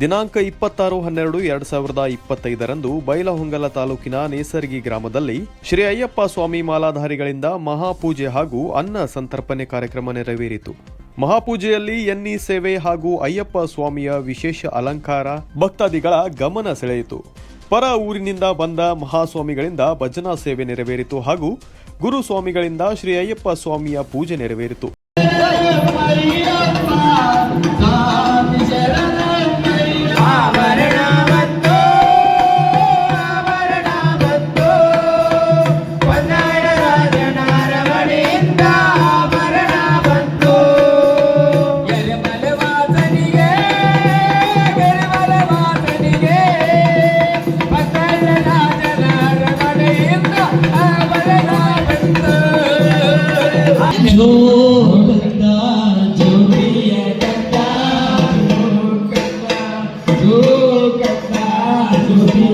ದಿನಾಂಕ ಇಪ್ಪತ್ತಾರು ಹನ್ನೆರಡು ಎರಡು ಸಾವಿರದ ಇಪ್ಪತ್ತೈದರಂದು ಬೈಲಹೊಂಗಲ ತಾಲೂಕಿನ ನೇಸರ್ಗಿ ಗ್ರಾಮದಲ್ಲಿ ಶ್ರೀ ಅಯ್ಯಪ್ಪ ಸ್ವಾಮಿ ಮಾಲಾಧಾರಿಗಳಿಂದ ಮಹಾಪೂಜೆ ಹಾಗೂ ಅನ್ನ ಸಂತರ್ಪಣೆ ಕಾರ್ಯಕ್ರಮ ನೆರವೇರಿತು. ಮಹಾಪೂಜೆಯಲ್ಲಿ ಎನ್ನಿ ಸೇವೆ ಹಾಗೂ ಅಯ್ಯಪ್ಪ ಸ್ವಾಮಿಯ ವಿಶೇಷ ಅಲಂಕಾರ ಭಕ್ತಾದಿಗಳ ಗಮನ ಸೆಳೆಯಿತು. ಪರ ಊರಿನಿಂದ ಬಂದ ಮಹಾಸ್ವಾಮಿಗಳಿಂದ ಭಜನಾ ಸೇವೆ ನೆರವೇರಿತು ಹಾಗೂ ಗುರು ಸ್ವಾಮಿಗಳಿಂದ ಶ್ರೀ ಅಯ್ಯಪ್ಪ ಸ್ವಾಮಿಯ ಪೂಜೆ ನೆರವೇರಿತು. Thank you.